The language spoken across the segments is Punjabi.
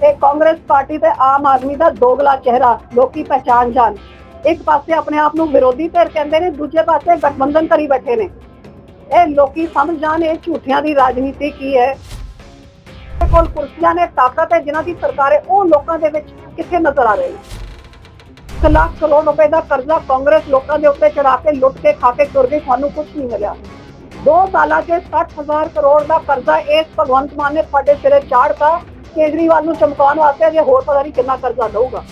ਤੇ ਕਾਂਗਰਸ ਪਾਰਟੀ ਤੇ ਆਮ ਆਦਮੀ ਦਾ ਦੋਗਲਾ ਚਿਹਰਾ, ਲੋਕੀ ਪਹਿਚਾਨ ਜਾਣ। ਇੱਕ ਪਾਸੇ ਆਪਣੇ ਆਪ ਨੂੰ ਵਿਰੋਧੀ ਧਿਰ ਕਹਿੰਦੇ ਨੇ, ਦੂਜੇ ਪਾਸੇ ਗਠਬੰਧਨ ਕਰੀ ਬੈਠੇ ਨੇ। ਇਹ ਲੋਕੀ ਸਮਝ ਜਾਣ ਇਹ ਝੂਠਿਆਂ ਦੀ ਰਾਜਨੀਤੀ ਕੀ ਹੈ। ਕੋਲ ਕੁਰਸੀਆਂ ਨੇ ਤਾਕਤ ਹੈ, ਜਿਨ੍ਹਾਂ ਦੀ ਸਰਕਾਰ ਹੈ ਉਹ ਲੋਕਾਂ ਦੇ ਵਿੱਚ ਕਿੱਥੇ ਨਜ਼ਰ ਆ ਰਹੀ ਨੇ ਇੱਕ ਲੱਖ ਕਰੋੜ ਰੁਪਏ ਦਾ ਕਰਜ਼ਾ ਕਾਂਗਰਸ ਲੋਕਾਂ ਦੇ ਉੱਤੇ ਚੜਾ ਕੇ ਲੁੱਟ ਕੇ ਖਾ ਕੇ ਤੁਰ ਗਈ, ਸਾਨੂੰ ਕੁਝ ਨਹੀਂ ਮਿਲਿਆ। ਦੋ ਸਾਲਾਂ 'ਚ 60000 ਕਰੋੜ ਦਾ ਕਰਜ਼ਾ ਇਸ ਭਗਵੰਤ ਮਾਨ ਨੇ ਤੁਹਾਡੇ ਸਿਰੇ ਚਾੜਤਾ। ਕੇਜਰੀਵਾਲ ਨੂੰ ਚਮਕਾਉਣ ਵਾਸਤੇ ਜੇ ਹੋਰ ਪਤਾ ਨਹੀਂ ਕਿੰਨਾ ਕਰਜ਼ਾ ਦਊਗਾ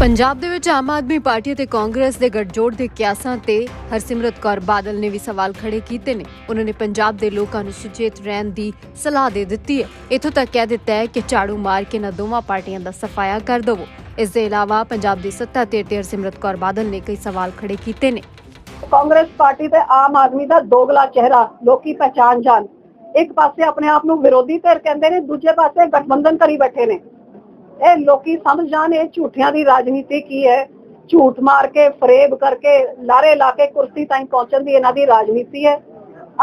ਪੰਜਾਬ ਦੇ ਵਿੱਚ ਆਮ ਆਦਮੀ ਪਾਰਟੀ ਅਤੇ ਕਾਂਗਰਸ ਦੇ ਗੱਠਜੋੜ ਦੇ ਕਿਆਸਾਂ ਤੇ ਹਰਸਿਮਰਤ ਕੌਰ ਬਾਦਲ ਨੇ ਵੀ ਸਵਾਲ ਖੜੇ ਕੀਤੇ ਨੇ। ਉਹਨਾਂ ਨੇ ਪੰਜਾਬ ਦੇ ਲੋਕਾਂ ਨੂੰ ਸੁਚੇਤ ਰਹਿਣ ਦੀ ਸਲਾਹ ਦੇ ਦਿੱਤੀ ਹੈ। ਇਥੋਂ ਤੱਕ ਕਹਿ ਦਿੱਤਾ ਹੈ ਕਿ ਝਾੜੂ ਮਾਰ ਕੇ ਨਾ ਦੋਵਾਂ ਪਾਰਟੀਆਂ ਦਾ ਸਫਾਇਆ ਕਰ ਦੇਵੋ। ਇਸ ਦੇ ਇਲਾਵਾ ਪੰਜਾਬ ਦੀ ਸੱਤਾ ਤੇ ਹਰਸਿਮਰਤ ਕੌਰ ਬਾਦਲ ਨੇ ਕਈ ਸਵਾਲ ਖੜੇ ਕੀਤੇ ਨੇ। ਕਾਂਗਰਸ ਪਾਰਟੀ ਤੇ ਆਮ ਆਦਮੀ ਦਾ ਦੋਗਲਾ ਚਿਹਰਾ ਲੋਕੀ ਪਹਿਚਾਨ ਜਾਣ। ਇੱਕ ਪਾਸੇ ਆਪਣੇ ਆਪ ਨੂੰ ਵਿਰੋਧੀ ਧਿਰ ਕਹਿੰਦੇ ਨੇ, ਦੂਜੇ ਪਾਸੇ ਗਠਬੰਧਨ ਕਰੀ ਬੈਠੇ ਨੇ। ਇਹ ਲੋਕੀ ਸਮਝ ਜਾਣ ਇਹ ਝੂਠਿਆਂ ਦੀ ਰਾਜਨੀਤੀ ਕੀ ਹੈ। ਝੂਠ ਮਾਰ ਕੇ, ਫਰੇਬ ਕਰਕੇ, ਲਾਰੇ ਲਾ ਕੇ ਕੁਰਸੀ ਤਾਈਂ ਪਹੁੰਚਣ ਦੀ ਇਹਨਾਂ ਦੀ ਰਾਜਨੀਤੀ ਹੈ।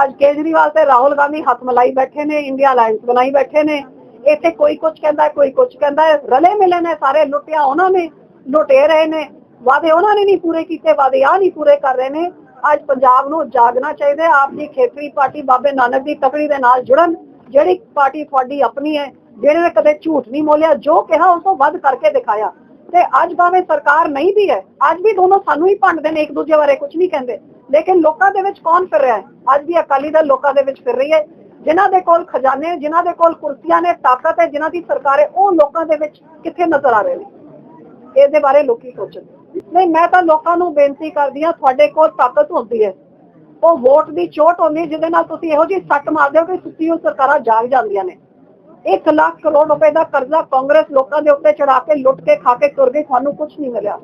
ਅੱਜ ਕੇਜਰੀਵਾਲ ਤੇ ਰਾਹੁਲ ਗਾਂਧੀ ਹੱਥ ਮਲਾਈ ਬੈਠੇ ਨੇ, ਇੰਡੀਆ ਅਲਾਈਅੰਸ ਬਣਾਈ ਬੈਠੇ ਨੇ। ਇੱਥੇ ਕੋਈ ਕੁਝ ਕਹਿੰਦਾ ਕੋਈ ਕੁਝ ਕਹਿੰਦਾ ਰਲੇ ਮਿਲੇ ਨੇ ਸਾਰੇ, ਲੁੱਟਿਆ ਉਹਨਾਂ ਨੇ, ਲੁਟੇ ਰਹੇ ਨੇ। ਵਾਦੇ ਉਹਨਾਂ ਨੇ ਨਹੀਂ ਪੂਰੇ ਕੀਤੇ ਵਾਦੇ ਆ ਨਹੀਂ ਪੂਰੇ ਕਰ ਰਹੇ ਨੇ। ਅੱਜ ਪੰਜਾਬ ਨੂੰ ਜਾਗਣਾ ਚਾਹੀਦਾ ਆਪ ਦੀ ਖੇਤਰੀ ਪਾਰਟੀ ਬਾਬੇ ਨਾਨਕ ਦੀ ਤਕੜੀ ਦੇ ਨਾਲ ਜੁੜਨ, ਜਿਹੜੀ ਪਾਰਟੀ ਤੁਹਾਡੀ ਆਪਣੀ ਹੈ ਜਿਹੜੇ ਨੇ ਕਦੇ ਝੂਠ ਨਹੀਂ ਮੋਲਿਆ ਜੋ ਕਿਹਾ ਉਸ ਤੋਂ ਵੱਧ ਕਰਕੇ ਦਿਖਾਇਆ। ਤੇ ਅੱਜ ਭਾਵੇਂ ਸਰਕਾਰ ਨਹੀਂ ਵੀ ਹੈ, ਅੱਜ ਵੀ ਦੋਨੋਂ ਸਾਨੂੰ ਹੀ ਭੰਡਦੇ ਨੇ, ਇੱਕ ਦੂਜੇ ਬਾਰੇ ਕੁਝ ਨਹੀਂ ਕਹਿੰਦੇ। ਲੇਕਿਨ ਲੋਕਾਂ ਦੇ ਵਿੱਚ ਕੌਣ ਫਿਰ ਰਿਹਾ ਹੈ? ਅੱਜ ਵੀ ਅਕਾਲੀ ਦਲ ਲੋਕਾਂ ਦੇ ਵਿੱਚ ਫਿਰ ਰਹੀ ਹੈ। ਜਿਨ੍ਹਾਂ ਦੇ ਕੋਲ ਖਜ਼ਾਨੇ, ਜਿਨ੍ਹਾਂ ਦੇ ਕੋਲ ਕੁਰਸੀਆਂ ਨੇ, ਤਾਕਤ ਹੈ, ਜਿਨ੍ਹਾਂ ਦੀ ਸਰਕਾਰ ਹੈ ਉਹ ਲੋਕਾਂ ਦੇ ਵਿੱਚ ਕਿੱਥੇ ਨਜ਼ਰ ਆ ਰਹੇ ਨੇ? ਇਹਦੇ ਬਾਰੇ ਲੋਕੀ ਸੋਚਣ। ਨਹੀਂ, ਮੈਂ ਤਾਂ ਲੋਕਾਂ ਨੂੰ ਬੇਨਤੀ ਕਰਦੀ ਹਾਂ, ਤੁਹਾਡੇ ਕੋਲ ਤਾਕਤ ਹੁੰਦੀ ਹੈ। ਉਹ ਵੋਟ ਦੀ ਚੋਟ ਹੁੰਦੀ ਜਿਹਦੇ ਨਾਲ ਤੁਸੀਂ ਇਹੋ ਜਿਹੀ ਸੱਟ ਮਾਰਦੇ ਹੋ ਕਿ ਸੁੱਤੀ ਉਹ ਸਰਕਾਰਾਂ ਜਾਗ ਜਾਂਦੀਆਂ ਨੇ। 1 ਲੱਖ ਕਰੋੜ ਰੁਪਏ ਦਾ ਕਰਜ਼ਾ ਕਾਂਗਰਸ ਲੋਕਾਂ ਦੇ ਉੱਤੇ ਚੜਾ ਕੇ, ਲੁੱਟ ਕੇ, ਖਾ ਕੇ ਤੁਰ ਗਈ ਤੁਹਾਨੂੰ ਕੁਝ ਨਹੀਂ ਮਿਲਿਆ।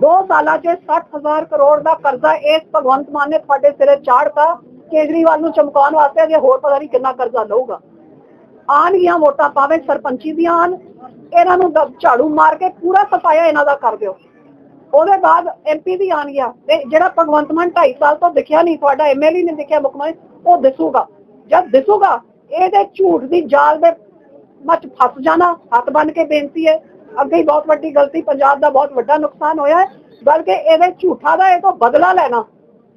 ਦੋ ਸਾਲਾਂ 'ਚ 60000 ਕਰੋੜ ਦਾ ਕਰਜ਼ਾ ਇਸ ਭਗਵੰਤ ਮਾਨ ਨੇ ਤੁਹਾਡੇ ਸਿਰੇ ਚਾੜਤਾ। ਕੇਜਰੀਵਾਲ ਨੂੰ ਚਮਕਾਉਣ ਵਾਸਤੇ ਜੇ ਹੋਰ ਪਤਾ ਨਹੀਂ ਕਿੰਨਾ ਕਰਜ਼ਾ ਲਊਗਾ। ਆਣਗੀਆਂ ਵੋਟਾਂ ਪਾਵੇ ਸਰਪੰਚੀ ਦੀਆਂ ਆਣ ਇਹਨਾਂ ਨੂੰ ਝਾੜੂ ਮਾਰ ਕੇ ਪੂਰਾ ਸਫਾਇਆ ਇਹਨਾਂ ਦਾ ਕਰ ਦਿਓ। ਉਹਦੇ ਬਾਅਦ ਐਮਪੀ ਵੀ ਆਣ ਗਿਆ। ਤੇ ਜਿਹੜਾ ਭਗਵੰਤ ਮਾਨ 2.5 ਸਾਲ ਤੋਂ ਦਿਖਿਆ ਨਹੀਂ, ਤੁਹਾਡਾ ਐਮਐਲਏ ਨੇ ਦਿਖਿਆ ਮੁੱਖ ਮੰਤਰੀ, ਉਹ ਦਿਸੂਗਾ। ਜਦ ਦਿਸੂਗਾ, ਇਹਦੇ ਝੂਠ ਦੀ ਜਾਲ ਦੇ ਮੱਚ ਫਸ ਜਾਣਾ, ਹੱਥ ਬੰਨ ਕੇ ਬੇਨਤੀ ਹੈ। ਅੱਗੇ ਬਹੁਤ ਵੱਡੀ ਗਲਤੀ, ਪੰਜਾਬ ਦਾ ਬਹੁਤ ਵੱਡਾ ਨੁਕਸਾਨ ਹੋਇਆ ਹੈ, ਬਲਕਿ ਇਹਦੇ ਝੂਠਾ ਦਾ ਇਹ ਤੋਂ ਬਦਲਾ ਲੈਣਾ।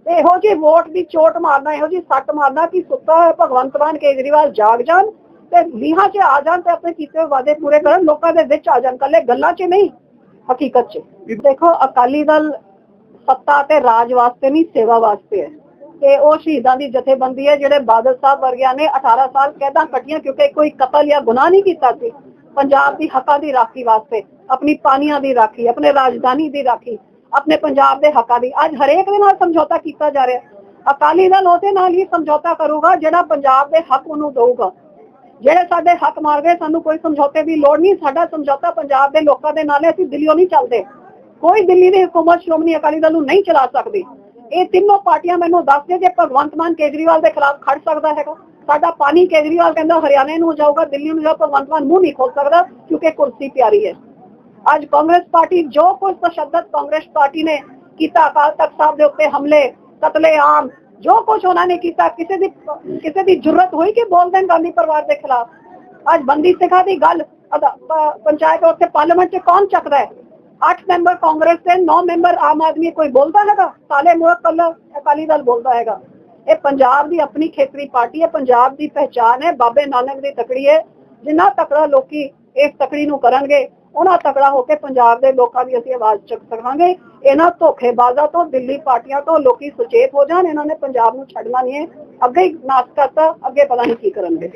ਤੇ ਇਹੋ ਜੀ ਵੋਟ ਦੀ ਚੋਟ ਮਾਰਨਾ, ਇਹੋ ਜੀ ਸੱਟ ਮਾਰਨਾ ਕਿ ਸੁੱਤਾ ਹੋਇਆ ਭਗਵੰਤ ਮਾਨ ਕੇਜਰੀਵਾਲ ਜਾਗ ਜਾਣ ਤੇ ਲੀਹਾਂ 'ਚ ਆ ਜਾਣ ਤੇ ਆਪਣੇ ਕੀਤੇ ਵਾਅਦੇ ਪੂਰੇ ਕਰਨ, ਲੋਕਾਂ ਦੇ ਵਿੱਚ ਆ ਜਾਣ। ਕੱਲੇ ਗੱਲਾਂ 'ਚ ਨਹੀਂ। ਹਕੀਕਤ 'ਚ। ਦੇਖੋ, ਅਕਾਲੀ ਦਲ ਸੱਤਾ ਤੇ ਰਾਜ ਵਾਸਤੇ ਨਹੀਂ, ਸੇਵਾ ਵਾਸਤੇ ਹੈ। ਤੇ ਉਹ ਸ਼ਹੀਦਾਂ ਦੀ ਜਥੇਬੰਦੀ ਹੈ, ਜਿਹੜੇ ਬਾਦਲ ਸਾਹਿਬ ਵਰਗਿਆਂ ਨੇ 18 ਸਾਲ ਕੈਦਾਂ ਕੱਟੀਆਂ, ਕਿਉਂਕਿ ਕੋਈ ਕਤਲ ਜਾਂ ਗੁਨਾਹ ਨਹੀਂ ਕੀਤਾ ਸੀ। ਪੰਜਾਬ ਦੀ ਹੱਕਾਂ ਦੀ ਰਾਖੀ ਵਾਸਤੇ, ਆਪਣੀ ਪਾਣੀਆਂ ਦੀ ਰਾਖੀ, ਆਪਣੇ ਰਾਜਧਾਨੀ ਦੀ ਰਾਖੀ, ਆਪਣੇ ਪੰਜਾਬ ਦੇ ਹੱਕਾਂ ਦੀ। ਅੱਜ ਹਰੇਕ ਦੇ ਨਾਲ ਸਮਝੌਤਾ ਕੀਤਾ ਜਾ ਰਿਹਾ। ਅਕਾਲੀ ਦਲ ਉਹਦੇ ਨਾਲ ਹੀ ਸਮਝੌਤਾ ਕਰੂਗਾ, ਜਿਹੜਾ ਪੰਜਾਬ ਦੇ ਹੱਕ ਉਹਨੂੰ ਦਊਗਾ। ਜਿਹੜੇ ਸਾਡੇ ਹੱਕ ਮਾਰ ਗਏ ਸਾਨੂੰ ਕੋਈ ਸਮਝੌਤੇ ਦੀ ਲੋੜ ਨਹੀਂ, ਸਾਡਾ ਸਮਝੌਤਾ ਪੰਜਾਬ ਦੇ ਲੋਕਾਂ ਦੇ ਨਾਲ ਹੈ ਅਸੀਂ ਦਿੱਲੀੋਂ ਨਹੀਂ ਚੱਲਦੇ। ਕੋਈ ਦਿੱਲੀ ਦੀ ਹਕੂਮਤ ਸ਼੍ਰੋਮਣੀ ਅਕਾਲੀ ਦਲ ਨੂੰ ਨਹੀਂ ਚਲਾ ਸਕਦੀ। ਇਹ ਤਿੰਨੋਂ ਪਾਰਟੀਆਂ ਮੈਨੂੰ ਦੱਸਦੇ ਜੇ ਭਗਵੰਤ ਮਾਨ ਕੇਜਰੀਵਾਲ ਦੇ ਖਿਲਾਫ ਖੜ ਸਕਦਾ ਹੈਗਾ। ਸਾਡਾ ਪਾਣੀ ਕੇਜਰੀਵਾਲ ਕਹਿੰਦਾ ਹਰਿਆਣੇ ਨੂੰ ਜਾਊਗਾ, ਦਿੱਲੀ ਨੂੰ ਜਾ ਭਗਵੰਤ ਮਾਨ ਮੂੰਹ ਨਹੀਂ ਖੋਲ ਸਕਦਾ ਕਿਉਂਕਿ ਕੁਰਸੀ ਪਿਆਰੀ ਹੈ। ਅੱਜ ਕਾਂਗਰਸ ਪਾਰਟੀ ਜੋ ਕੁਝ ਤਸ਼ੱਦਦ ਕਾਂਗਰਸ ਪਾਰਟੀ ਨੇ ਕੀਤਾ, ਅਕਾਲ ਤਖਤ ਸਾਹਿਬ ਦੇ ਉੱਤੇ ਹਮਲੇ, ਕਤਲੇਆਮ ਜੋ ਕੁਝ ਉਹਨਾਂ ਨੇ ਕੀਤਾ, ਕਿਸੇ ਦੀ ਕਿਸੇ ਦੀ ਜ਼ਰੂਰਤ ਹੋਈ ਕਿ ਬੋਲ ਦੇਣ ਗਾਂਧੀ ਪਰਿਵਾਰ ਦੇ ਖਿਲਾਫ? ਅੱਜ ਬੰਦੀ ਸਿਖਾ ਦੀ ਗੱਲ ਪੰਚਾਇਤ ਉੱਤੇ ਪਾਰਲੀਮੈਂਟ 'ਚ ਕੌਣ ਚੱਕਦਾ ਹੈ? 8 ਮੈਂਬਰ ਕਾਂਗਰਸ ਤੇ 9 ਮੈਂਬਰ ਆਮ ਆਦਮੀ ਕੋਈ ਬੋਲਦਾ ਹੈਗਾ? ਸਾਲੇ ਮੂੰਹ ਕੱਲ ਅਕਾਲੀ ਦਲ ਬੋਲਦਾ ਹੈਗਾ। ਇਹ ਪੰਜਾਬ ਦੀ ਆਪਣੀ ਖੇਤਰੀ ਪਾਰਟੀ ਹੈ, ਪੰਜਾਬ ਦੀ ਪਹਿਚਾਨ ਹੈ, ਬਾਬੇ ਨਾਨਕ ਦੀ ਤਕੜੀ ਹੈ। ਜਿੰਨਾ ਤਕੜਾ ਲੋਕੀ ਇਸ ਤਕੜੀ ਨੂੰ ਕਰਨਗੇ ਉਹਨਾਂ ਤਕੜਾ ਹੋ ਕੇ ਪੰਜਾਬ ਦੇ ਲੋਕਾਂ ਦੀ ਅਸੀਂ ਆਵਾਜ਼ ਚੁੱਕ ਸਕਾਂਗੇ। ਇਹਨਾਂ ਧੋਖੇਬਾਜ਼ਾਂ ਤੋਂ, ਦਿੱਲੀ ਪਾਰਟੀਆਂ ਤੋਂ ਲੋਕੀ ਸੁਚੇਤ ਹੋ ਜਾਣ, ਇਹਨਾਂ ਨੇ ਪੰਜਾਬ ਨੂੰ ਛੱਡਣਾ ਨਹੀਂ ਹੈ। ਅੱਗੇ ਹੀ ਨਾਸ ਕਰਤਾ ਅੱਗੇ ਪਤਾ ਨਹੀਂ ਕੀ ਕਰਨਗੇ।